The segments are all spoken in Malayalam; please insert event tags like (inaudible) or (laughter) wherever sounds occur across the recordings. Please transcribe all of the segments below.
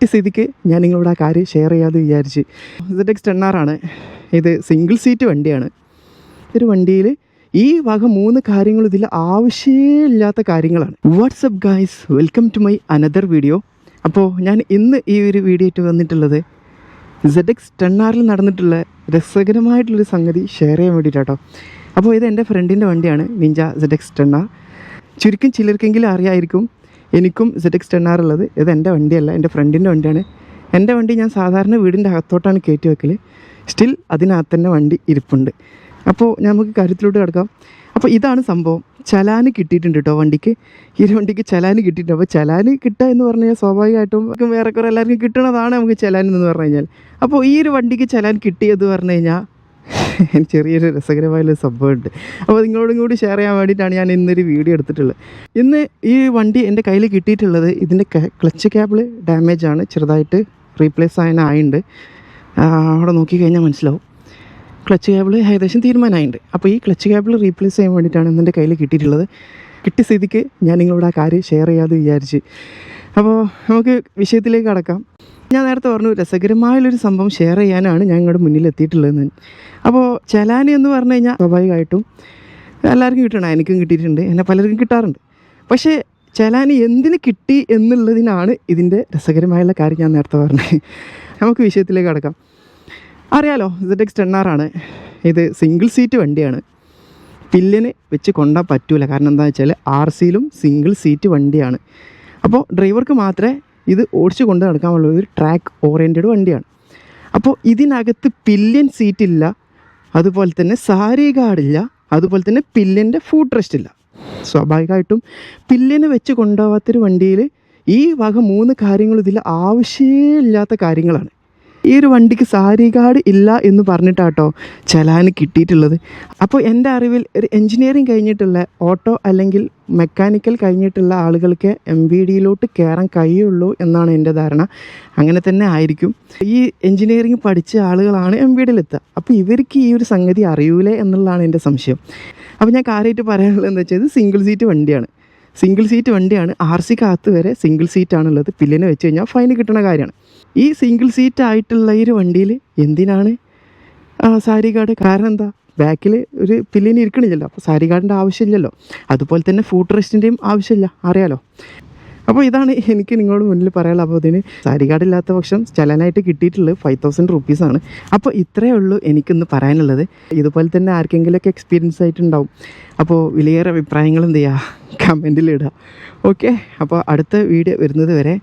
കിട്ടിയ സ്ഥിതിക്ക് ഞാൻ നിങ്ങളോട് ആ കാര്യം ഷെയർ ചെയ്യാമെന്ന് വിചാരിച്ച്. ഇസഡ് എക്സ് ടെൻ ഇത് സിംഗിൾ സീറ്റ് വണ്ടിയാണ്. ഒരു വണ്ടിയിൽ ഈ വക മൂന്ന് കാര്യങ്ങൾ ഇതിൽ ആവശ്യമില്ലാത്ത കാര്യങ്ങളാണ്. Whatsapp guys welcome to my another video അപ്പോൾ ഞാൻ ഇന്ന് ഈ ഒരു വീഡിയോ ആയിട്ട് വന്നിട്ടുള്ളത് ഇസഡ് എക്സ് ടെൻ ആറിൽ നടന്നിട്ടുള്ള രസകരമായിട്ടുള്ളൊരു സംഗതി ഷെയർ ചെയ്യാൻ വേണ്ടിയിട്ടാട്ടോ അപ്പോൾ ഇത് എന്റെ ഫ്രണ്ടിന്റെ വണ്ടിയാണ് Ninja Z X ten R ചുരുക്കം ചിലർക്കെങ്കിലും അറിയായിരിക്കും എനിക്കും ഇസഡ് എക്സ് ടെൻ ആർ ഉള്ളത്. ഇത് എന്റെ വണ്ടിയല്ല എന്റെ ഫ്രണ്ടിന്റെ വണ്ടിയാണ്. എന്റെ വണ്ടി ഞാൻ സാധാരണ വീടിന്റെ അകത്തോട്ടാണ് കയറ്റി വെക്കൽ സ്റ്റിൽ അതിനകത്ത് തന്നെ വണ്ടി ഇരിപ്പുണ്ട്. അപ്പോൾ നമുക്ക് കാര്യത്തിലോട്ട് കിടക്കാം. അപ്പോൾ ഇതാണ് സംഭവം. ചലാന് കിട്ടിയിട്ടുണ്ട് കേട്ടോ വണ്ടിക്ക്. ഈ വണ്ടിക്ക് ചലാന് കിട്ടിയിട്ടുണ്ട്. അപ്പോൾ ചലാന് കിട്ടുക എന്ന് പറഞ്ഞു കഴിഞ്ഞാൽ സ്വാഭാവികമായിട്ടും നമുക്ക് വേറെ കുറേ എല്ലാവർക്കും കിട്ടണതാണ് നമുക്ക് ചലാൻ എന്ന് പറഞ്ഞു കഴിഞ്ഞാൽ. അപ്പോൾ ഈ ഒരു വണ്ടിക്ക് ചലാൻ കിട്ടിയത് പറഞ്ഞു കഴിഞ്ഞാൽ (laughs) ചെറിയൊരു രസകരമായൊരു സംഭവമുണ്ട്. അപ്പോൾ നിങ്ങളോടും കൂടി ഷെയർ ചെയ്യാൻ വേണ്ടിയിട്ടാണ് ഞാൻ ഇന്നൊരു വീഡിയോ എടുത്തിട്ടുള്ളത്. ഇന്ന് ഈ വണ്ടി എന്റെ കയ്യിൽ കിട്ടിയിട്ടുള്ളത് ഇതിന്റെ ക്ലച്ച് ക്യാബിൾ ഡാമേജ് ആണ്. ചെറുതായിട്ട് റീപ്ലേസ് ആയതിനായിട്ടുണ്ട് അവിടെ നോക്കിക്കഴിഞ്ഞാൽ മനസ്സിലാവും. ക്ലച്ച് കേബിൾ ഏകദേശം തീരുമാനമായിട്ടുണ്ട് അപ്പോൾ ഈ ക്ലച്ച് കേബിൾ റീപ്ലേസ് ചെയ്യാൻ വേണ്ടിയിട്ടാണ് ഇന്നെന്റെ കയ്യിൽ കിട്ടിയിട്ടുള്ളത്. കിട്ടിയ സ്ഥിതിക്ക് ഞാൻ നിങ്ങളോട് ആ കാര്യം ഷെയർ ചെയ്യാതെ വിചാരിച്ച്. അപ്പോൾ നമുക്ക് വിഷയത്തിലേക്ക് കടക്കാം. ഞാൻ നേരത്തെ പറഞ്ഞു രസകരമായുള്ളൊരു സംഭവം ഷെയർ ചെയ്യാനാണ് ഞാൻ ഇങ്ങോട്ട് മുന്നിൽ എത്തിയിട്ടുള്ളത് അപ്പോൾ ചലാനി എന്ന് പറഞ്ഞു കഴിഞ്ഞാൽ സ്വാഭാവികമായിട്ടും എല്ലാവർക്കും കിട്ടണം എനിക്കും കിട്ടിയിട്ടുണ്ട് എന്നെ പലർക്കും കിട്ടാറുണ്ട്. പക്ഷേ ചലാനി എന്തിന് കിട്ടി എന്നുള്ളതിനാണ് ഇതിന്റെ രസകരമായുള്ള കാര്യം ഞാൻ നേരത്തെ പറഞ്ഞത്. നമുക്ക് വിഷയത്തിലേക്ക് കടക്കാം. അറിയാലോ ഇസഡ് എക്സ് ടെൻ ആണ്. ഇത് സിംഗിൾ സീറ്റ് വണ്ടിയാണ്. പില്ലിന് വെച്ച് കൊണ്ടാൽ പറ്റൂല. കാരണം എന്താണെന്ന് വെച്ചാൽ ആർ സിയിലും സിംഗിൾ സീറ്റ് വണ്ടിയാണ്. അപ്പോൾ ഡ്രൈവർക്ക് മാത്രമേ ഇത് ഓടിച്ചു കൊണ്ട് നടക്കാനുള്ള ഒരു ട്രാക്ക് ഓറിയന്റഡ് വണ്ടിയാണ്. അപ്പോൾ ഇതിനകത്ത് പില്യൻ സീറ്റ് ഇല്ല അതുപോലെ തന്നെ സാരി ഗാർഡില്ല അതുപോലെ തന്നെ പില്ലിന്റെ ഫുഡ് റെസ്റ്റ് ഇല്ല. സ്വാഭാവികമായിട്ടും പില്ലിന് വെച്ച് കൊണ്ടുപോകാത്തൊരു വണ്ടിയിൽ ഈ വക മൂന്ന് കാര്യങ്ങൾ ഇതിൽ ആവശ്യമില്ലാത്ത കാര്യങ്ങളാണ്. ഈ ഒരു വണ്ടിക്ക് സാരി കാർഡ് ഇല്ല എന്ന് പറഞ്ഞിട്ടാട്ടോ ചലാന് കിട്ടിയിട്ടുള്ളത്. അപ്പോൾ എന്റെ അറിവിൽ ഒരു എൻജിനീയറിങ് കഴിഞ്ഞിട്ടുള്ള ഓട്ടോ അല്ലെങ്കിൽ മെക്കാനിക്കൽ കഴിഞ്ഞിട്ടുള്ള ആളുകൾക്ക് എം വി ഡിയിലോട്ട് കയറാൻ കഴിയുള്ളൂ എന്നാണ് എന്റെ ധാരണ. അങ്ങനെ തന്നെ ആയിരിക്കും. ഈ എൻജിനീയറിങ് പഠിച്ച ആളുകളാണ് എം വി ഡിയിലെത്തുക. അപ്പോൾ ഇവർക്ക് ഈ ഒരു സംഗതി അറിയൂലേ എന്നുള്ളതാണ് എന്റെ സംശയം. അപ്പോൾ ഞാൻ കാര്യമായിട്ട് പറയാനുള്ളത് എന്താ വെച്ചാൽ സിംഗിൾ സീറ്റ് വണ്ടിയാണ്. സിംഗിൾ സീറ്റ് വണ്ടിയാണ്. ആർ സിക്കകത്ത് വരെ സിംഗിൾ സീറ്റ് ആണുള്ളത് പില്ലിന് വെച്ച് കഴിഞ്ഞാൽ ഫൈൻ കിട്ടുന്ന കാര്യമാണ്. ഈ സിംഗിൾ സീറ്റ് ആയിട്ടുള്ള ഈ ഒരു വണ്ടിയിൽ എന്തിനാണ് സാരി കാർഡ് കാരണം എന്താ? ബാക്കിൽ ഒരു പില്ലിന് ഇരിക്കണില്ലല്ലോ. അപ്പോൾ സാരി കാർഡിന്റെ ആവശ്യമില്ലല്ലോ. അതുപോലെ തന്നെ ഫുഡ് റെസ്റ്റിന്റെയും ആവശ്യമില്ല. അറിയാലോ? അപ്പോൾ ഇതാണ് എനിക്ക് നിങ്ങളോട് മുന്നിൽ പറയാനുള്ള അപ്പോൾ ഇതിന് സാരി കാർഡ് ഇല്ലാത്ത പക്ഷം ചലനായിട്ട് കിട്ടിയിട്ടുള്ളത് ഫൈവ് തൗസൻഡ് റുപ്പീസാണ് അപ്പോൾ ഇത്രയേ ഉള്ളൂ എനിക്കിന്ന് പറയാനുള്ളത്. ഇതുപോലെ തന്നെ ആർക്കെങ്കിലുമൊക്കെ എക്സ്പീരിയൻസ് ആയിട്ടുണ്ടാവും. അപ്പോൾ വിലയേറെ അഭിപ്രായങ്ങൾ എന്ത് ചെയ്യുക കമന്റിലിടുക ഓക്കെ അപ്പോൾ അടുത്ത വീഡിയോ വരുന്നത് വരെ.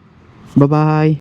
ബ ബായ്